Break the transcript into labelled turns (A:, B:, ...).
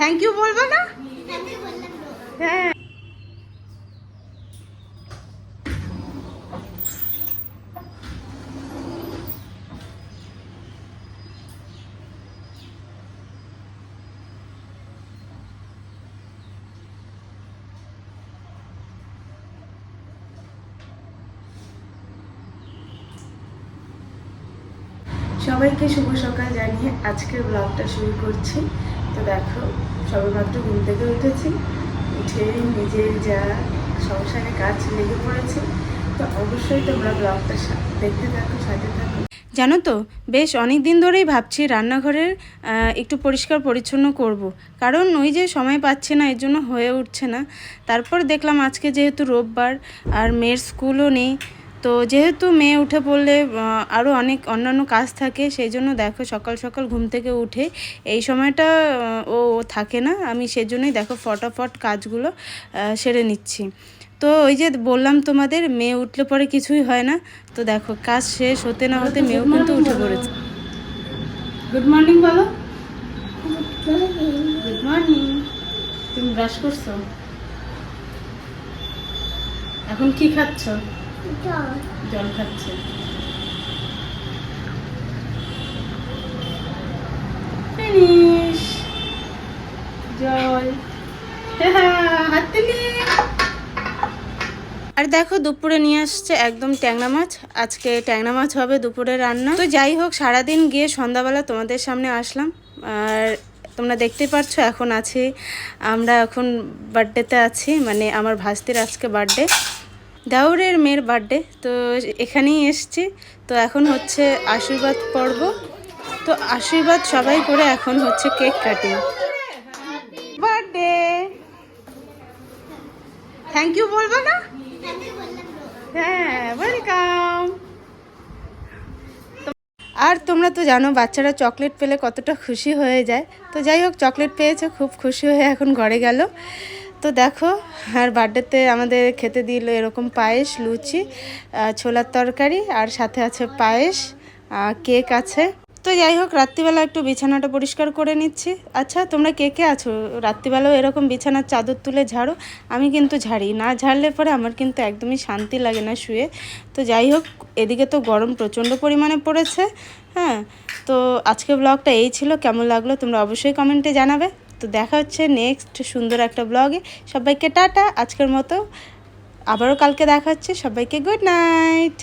A: Thank you বলব না? হ্যাঁ। সবাইকে শুভ সকাল জানিয়ে আজকের ব্লগটা শুরু করছি। তো দেখো, সবেমাত্র ঘুম থেকে উঠেছি উঠে নিজের যা সংসারে কাজ লেগে পড়েছে, তো অবশ্যই তোমরা ব্লগটা দেখতে থাকো, সাথে থাকো জানো তো, বেশ অনেক দিন ধরেই ভাবছি রান্নাঘরের একটু পরিষ্কার পরিচ্ছন্ন করব। কারণ ওই যে সময় পাচ্ছি না, এর জন্য হয়ে উঠছে না তারপর দেখলাম আজকে যেহেতু রোববার, আর মেয়ের স্কুলও নেই তো যেহেতু মেয়ে উঠে পড়লে আরও অনেক অন্যান্য কাজ থাকে, সেই জন্য দেখো সকাল সকাল ঘুম থেকে উঠে এই সময়টা ও থাকে না, আমি সেজন্যই দেখো ফটাফট কাজগুলো সেরে নিচ্ছি। তো ওই যে বললাম তোমাদের, মেয়ে উঠলে পরে কিছুই হয় না, তো দেখো কাজ শেষ হতে না হতে মেয়েও কিন্তু উঠে পড়েছে। গুড মর্নিং বলো। গুড মর্নিং তুমি ব্রাশ করছ? এখন কি খাচ্ছ? জল। খাচ্ছে। আর দেখো দুপুরে নিয়ে আসছে একদম ট্যাংরা মাছ। আজকে ট্যাংরা মাছ হবে দুপুরে রান্না। তো যাই হোক, সারাদিন গিয়ে সন্ধ্যাবেলা তোমাদের সামনে আসলাম। আর তোমরা দেখতে পাচ্ছ এখন আছি। আমরা এখন বার্থডেতে আছি। মানে আমার ভাস্তির আজকে বার্থডে দাউরের মেয়ের বার্থডে তো এখানেই এসছি। তো এখন হচ্ছে আশীর্বাদ পর্ব। তো আশীর্বাদ সবাই করে এখন হচ্ছে cake cutting. Birthday thank you বলব না? হ্যাঁ ওয়েলকাম আর তোমরা তো জানো, বাচ্চারা চকলেট পেলে কতটা খুশি হয়ে যায়। তো যাই হোক চকলেট পেয়েছে, খুব খুশি হয়ে এখন ঘরে গেল। তো দেখো, আর বার্থডেতে আমাদের খেতে দিল এরকম পায়েস, লুচি ছোলার তরকারি, আর সাথে আছে পায়েস কেক আছে। তো যাই হোক, রাত্রিবেলা একটু বিছানাটা পরিষ্কার করে নিচ্ছি। আচ্ছা তোমরা কে কে আছো? রাত্রিবেলাও এরকম বিছানার চাদর তুলে ঝাড়ো, আমি কিন্তু ঝাড়ি। না ঝাড়লে পরে আমার কিন্তু একদমই শান্তি লাগে না শুয়ে। তো যাই হোক, এদিকে তো গরম প্রচণ্ড পরিমাণে পড়েছে হ্যাঁ? তো আজকে ব্লগটা এই ছিল, কেমন লাগল তোমরা অবশ্যই কমেন্টে জানাবে। তো দেখা হচ্ছে নেক্সট সুন্দর একটা ব্লগে সবাইকে টাটা, আজকের মতো আবারও কালকে দেখা হচ্ছে। সবাইকে গুড নাইট